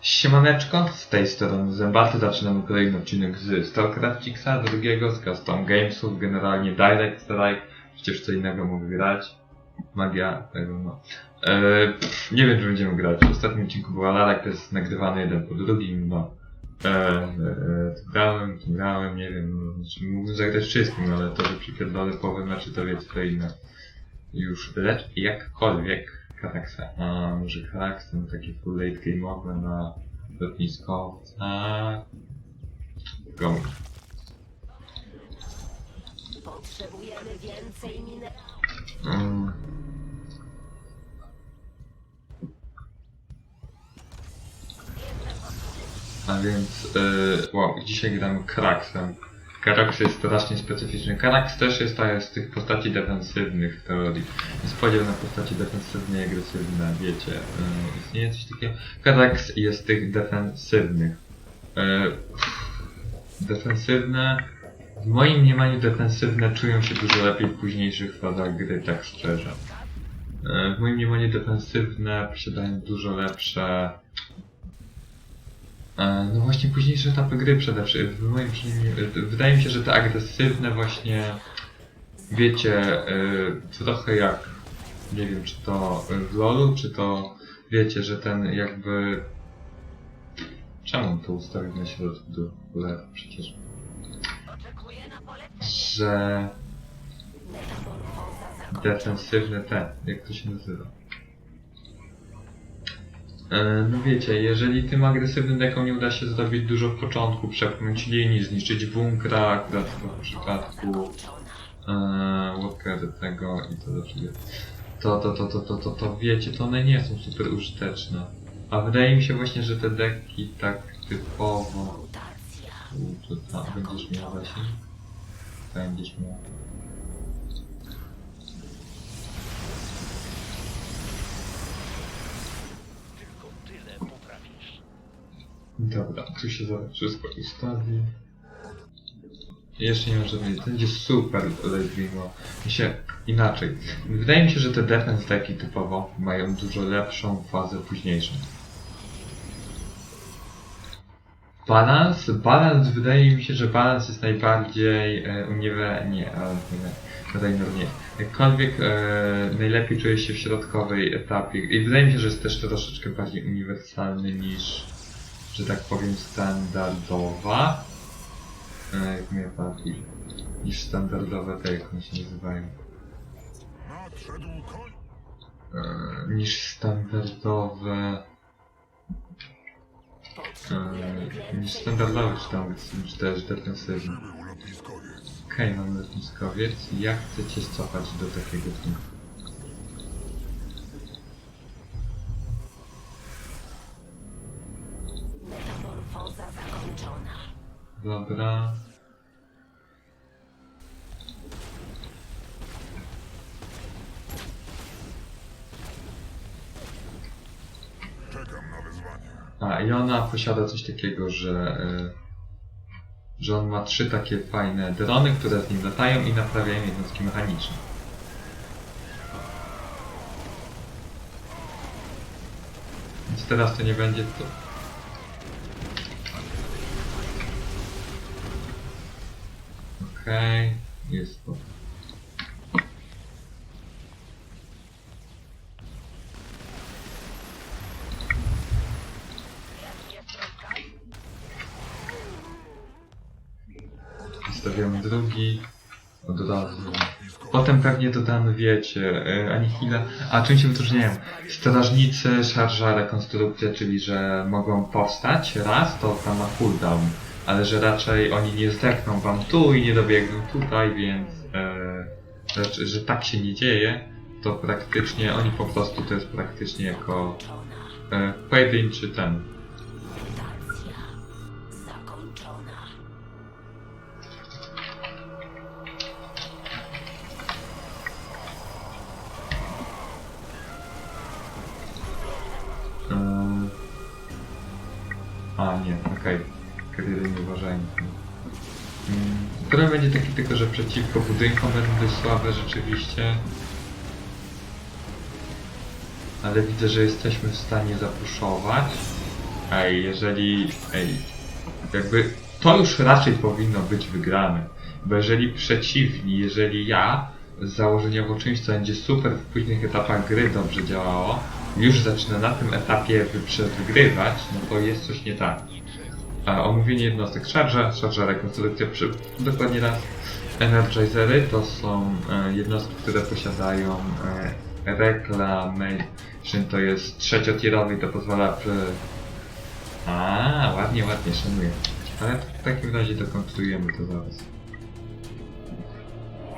Siemaneczko, z tej strony Zębaty, zaczynamy kolejny odcinek z StarCraftixa, drugiego, z Custom Gamesów, generalnie Direct Strike, przecież co innego mógł grać, magia tego no. E, pff, nie wiem czy będziemy grać, w ostatnim odcinku był Alarak, to jest nagrywany jeden po drugim, no. E, e, e, tu grałem, tu grałem, nie wiem, no, znaczy mógłbym zagrać wszystkim, ale to, że przypierdolę połowę meczy to wiecie, to inne. Już lecz jakkolwiek Karaksa, a może Karaks, ten taki full late game'owy na lotniskowca. Go. Potrzebujemy więcej minerałów. Mm. A więc, yy, wow, dzisiaj gramy Karaksem. Karaks jest strasznie specyficzny. Karaks też jest z tych postaci defensywnych w teorii. Jest podział na postaci defensywne i agresywne, wiecie. Yy, istnieje coś takiego. Karaks jest tych defensywnych. Yy, defensywne. W moim mniemaniu defensywne czują się dużo lepiej w późniejszych fazach gry, tak szczerze. E, W moim mniemaniu defensywne posiadają dużo lepsze. E, No właśnie późniejsze etapy gry przede wszystkim. W moim mniemaniu, e, wydaje mi się, że te agresywne właśnie wiecie, e, trochę jak nie wiem czy to w LoLu, czy to wiecie, że ten jakby czemu to ustawić na środku do przecież że defensywne te, jak to się nazywa. E, No wiecie, jeżeli tym agresywnym dekom nie uda się zrobić dużo w początku, przepchnąć linii, zniszczyć bunkra, akurat w przypadku e, walkery tego i to to, to, to, to, to, to, to wiecie, to one nie są super użyteczne. A wydaje mi się właśnie, że te deki tak typowo... U, to tam będziesz miał właśnie? Będziesz miał. Dobra, tu się zaraz wszystko ustawi. Jeszcze nie żadnej, to będzie super Ledwimo. Mi się inaczej. Wydaje mi się, że te defense decki typowo mają dużo lepszą fazę późniejszą. Balans? Balans wydaje mi się, że balans jest najbardziej e, uniwe... nie, ale no nie. Jakkolwiek e, najlepiej czuje się w środkowej etapie i wydaje mi się, że jest też troszeczkę bardziej uniwersalny niż że tak powiem, standardowa. E, jak mnie bardziej niż standardowe te, jak one się nazywają. E, niż standardowe. E, niż standardowe, czy tam, czy też defensywne. Okej, mam lotniskowiec. Jak chcecie cofać do takiego punktu? Dobra. Czekam na wezwanie. A, i ona posiada coś takiego, że, e, że on ma trzy takie fajne drony, które z nim latają i naprawiają jednostki mechaniczne. Więc teraz to nie będzie to. Okej, jest to. Zostawiamy drugi. Od razu. Potem pewnie dodamy, wiecie, e, Anihila. A czym się wyróżniają? Strażnicy, szarża, rekonstrukcja, czyli że mogą powstać raz, to tam ma cooldown. Ale że raczej oni nie zdechną wam tu i nie dobiegną tutaj, więc e, że, że tak się nie dzieje, to praktycznie oni po prostu to jest praktycznie jako e, pojedynczy ten. Eee, A, nie. Kariery nieuważajne. Mm, Problem będzie taki tylko, że przeciwko budynkom będą słabe rzeczywiście. Ale widzę, że jesteśmy w stanie zapuszować. Ej, jeżeli... Ej, jakby to już raczej powinno być wygrane. Bo jeżeli przeciwni, jeżeli ja założeniowo czymś, co będzie super w późnych etapach gry dobrze działało, już zaczyna na tym etapie wy- wygrywać, no to jest coś nie tak. A omówienie jednostek szarża, szarża rekonstrukcja, przy, dokładnie raz. Energizery to są e, jednostki, które posiadają e, reclamation, to jest trzeciotierowy i to pozwala przy... A, ładnie, ładnie, szanuję. Ale w takim razie dokonstruujemy to zaraz.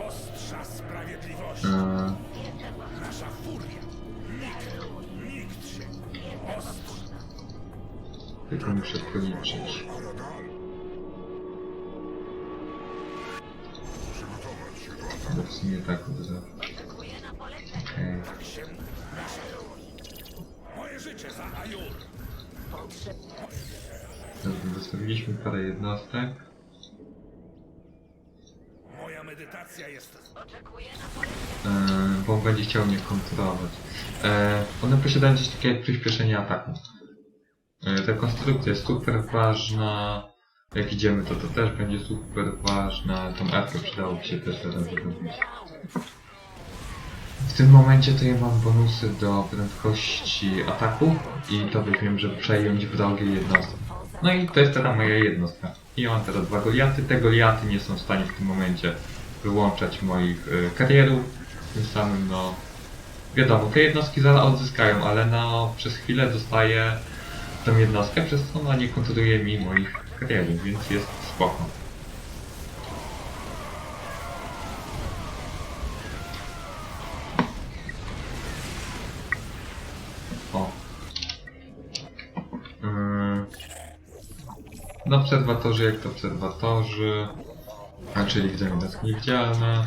Ostrza sprawiedliwości. E, tylko muszę policzyć. Bo w sumie tak od razu. Okej. Moje życie za dostawiliśmy parę jednostek. Moja medytacja jest E, bo on będzie chciał mnie kontrolować. E, one posiadają coś takiego jak przyspieszenie ataku. Ta konstrukcja jest super ważna. Jak idziemy, to to też będzie super ważna. Tą arkę przydałoby się też teraz zrobić. W tym momencie to ja mam bonusy do prędkości ataku i to weźmiemy, żeby przejąć wrogie jednostki. No i to jest teraz moja jednostka. I mam teraz dwa Goliaty. Te Goliaty nie są w stanie w tym momencie wyłączać moich y, karierów. Tym samym, no... Wiadomo, te jednostki zaraz odzyskają, ale no przez chwilę dostaję tą jednostkę, przez co ona nie kontroluje mi moich karierów, więc jest spoko. O. No obserwatorzy jak to obserwatorzy, a czyli widzę jednostki niewidzialne.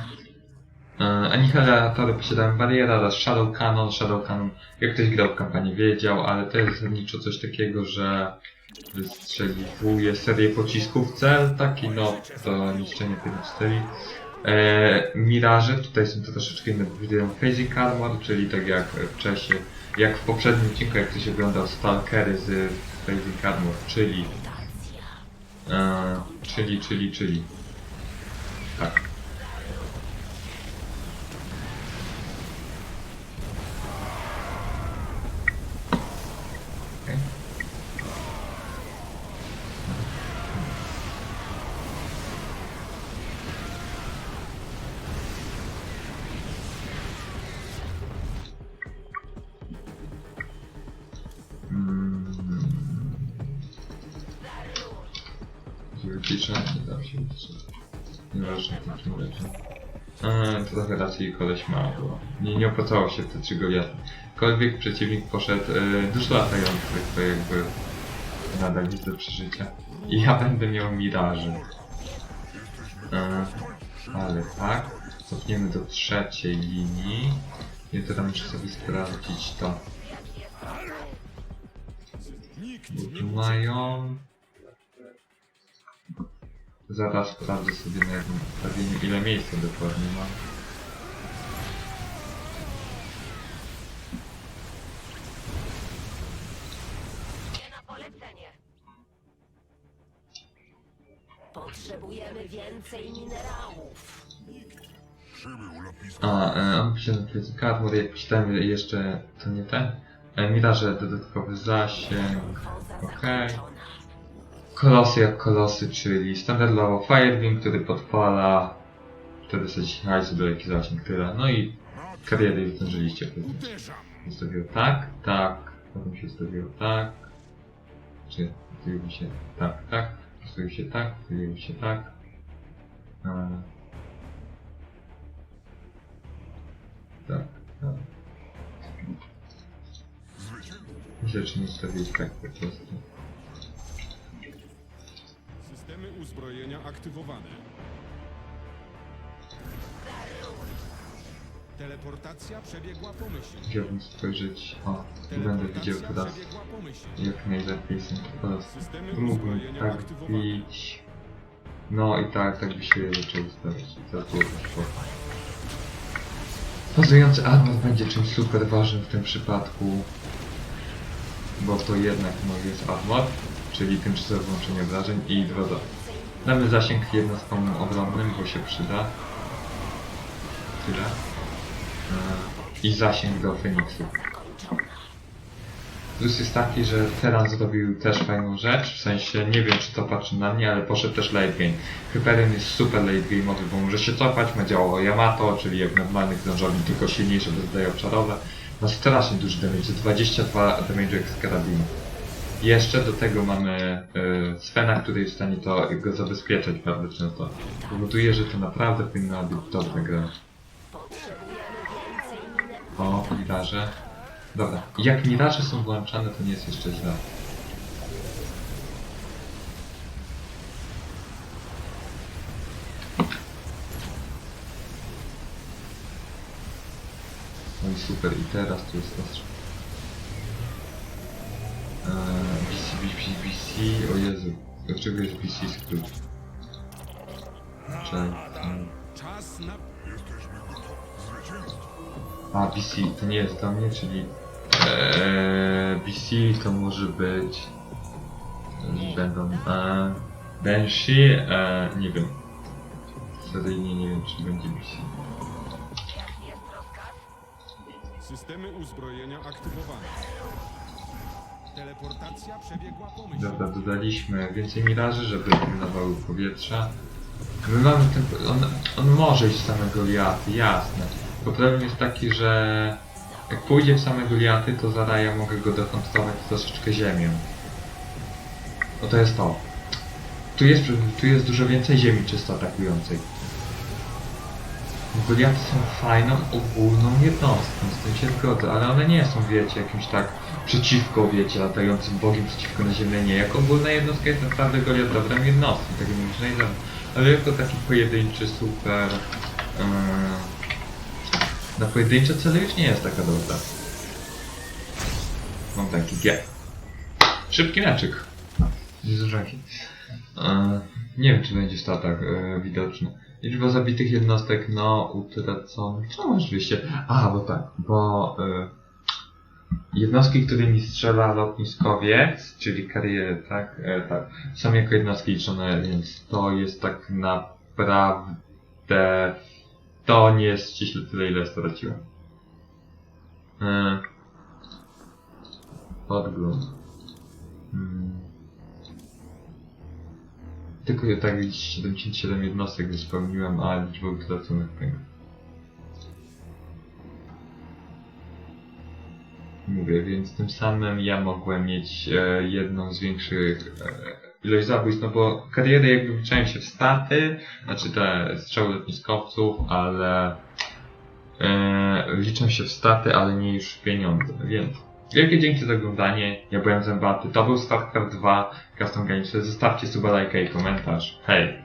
Yy, Anihilatory posiadają bariera oraz Shadow Cannon. Shadow Cannon, jak ktoś grał w kampanii wiedział, ale to jest zasadniczo coś takiego, że wystrzeliwuje serię pocisków cel, taki no, do niszczenia tych celi. E, Miraże, tutaj są to troszeczkę inne, bo widzą Phasing Armor, czyli tak jak wcześniej, jak w poprzednim odcinku, jak ktoś oglądał Stalkery z Phasing Armor, czyli e, czyli, czyli, czyli tak. Wyciszać, nie dam się. Nieważne w takim razie. Eee, trochę raczej koleś ma, bo nie, nie opłacało się te trzy Goliaty. Kolwiek przeciwnik poszedł e, dużo latających, to jakby nadal jest do przeżycia. I ja będę miał miraży. Eee, ale tak, cofniemy do trzeciej linii. I teraz muszę sobie sprawdzić to. Bo tu mają... Zaraz sprawdzę sobie na jakim ustawieniu ile miejsca dokładnie mam. Potrzebujemy więcej minerałów. A, e, on pisze na Physic Armor, jak czytałem jeszcze, to nie ten. E, Miraże dodatkowy zasięg, okej. zakończona. Kolosy jak kolosy, czyli standardowo Firebeam, który podpala 400 hajsu do jaki zasięg tyle. No i kariery. Uderzam. Ustawiło tak, tak, potem się ustawiło tak. Czy ustawiło się tak, tak, ustawiło się tak, ustawiło się tak. E, tak, tak. Myślę, że nie ustawić tak po prostu. Systemy uzbrojenia aktywowane. Teleportacja przebiegła pomyślnie. Chciałbym spojrzeć, o, będę widział teraz przebiegła pomyślnie. jak najlepiej są. Systemy Mógłbym uzbrojenia tak aktywowane. bić. No i tak, tak by się zaczął ustawić. To było spoko. Bazujący armor będzie czymś super ważnym w tym przypadku. bo to jednak no, jest armor, czyli tymczasowe włączenie obrażeń i droga. Damy zasięg jednostkom obronnym, bo się przyda. Tyle. E, I zasięg do Feniksu. Plus jest taki, że Teran zrobił też fajną rzecz, w sensie nie wiem czy to patrzy na mnie, ale poszedł też late game. Hyperion jest super late game'owy, bo może się cofać, ma działo Yamato, czyli jak normalny krążownik, tylko silniejszy, bo zdaje obszarowe. Ma strasznie duży damage, 22 damage z karabinu. Jeszcze do tego mamy y, Svena, który jest w stanie to go zabezpieczać bardzo często. Powoduje, że to naprawdę powinna być dobra gra. O, miraże. Dobra, jak miraże są włączane, to nie jest jeszcze źle. No i super, i teraz tu jest nasz... BC, BC, BC, o Jezu. Dlaczego jest BC skrót? Czekaj. A, BC to nie jest do mnie, czyli eee, BC to może być będą e, Banshee, e, nie wiem. Seryjnie nie wiem czy będzie BC. Systemy uzbrojenia aktywowane. Teleportacja przebiegła. Dobra, dodaliśmy więcej miraży, żeby eliminowały powietrza. My mamy ten, on, on może iść w same Goliaty, jasne. Bo problem jest taki, że jak pójdzie w same Goliaty, to Zaraja mogę go dekonstruować troszeczkę ziemią. No to jest to. Tu jest, tu jest dużo więcej ziemi czysto atakującej. Goliaty są fajną, ogólną jednostką, z tym się zgodzę, ale one nie są, wiecie, jakimś tak przeciwko, wiecie, latającym bogiem przeciwko naziemnej, nie. Jako ogólna jednostka jest naprawdę Goliat dobrą jednostką, tego nie można zrobić. Ale jako taki pojedynczy super... Yy, na pojedyncze cele już nie jest taka dobra. Mam taki G. Szybki meczyk. Nie zdążyłem się. Eee, nie wiem, czy będzie w statach e, widoczny. Liczba zabitych jednostek, no, utraconych. No, oczywiście. A, bo tak, bo e, jednostki, którymi strzela lotniskowiec, czyli kariery, tak, e, tak, są jako jednostki liczone, więc to jest tak naprawdę. To nie jest ściśle tyle, ile straciłem. E, podgląd. Hmm. Tylko ja tak widzicie 77 jednostek spełniłem, a liczba utraconych tego. Mówię, więc tym samym ja mogłem mieć e, jedną z większych e, ilość zabójstw, no bo kariery jakby wliczają się w staty, znaczy te strzały lotniskowców, ale e, się w staty, ale nie już w pieniądze, więc wielkie dzięki za oglądanie, ja byłem Zębaty, to był StarCraft 2 Custom Games, zostawcie suba, lajka i komentarz, hej!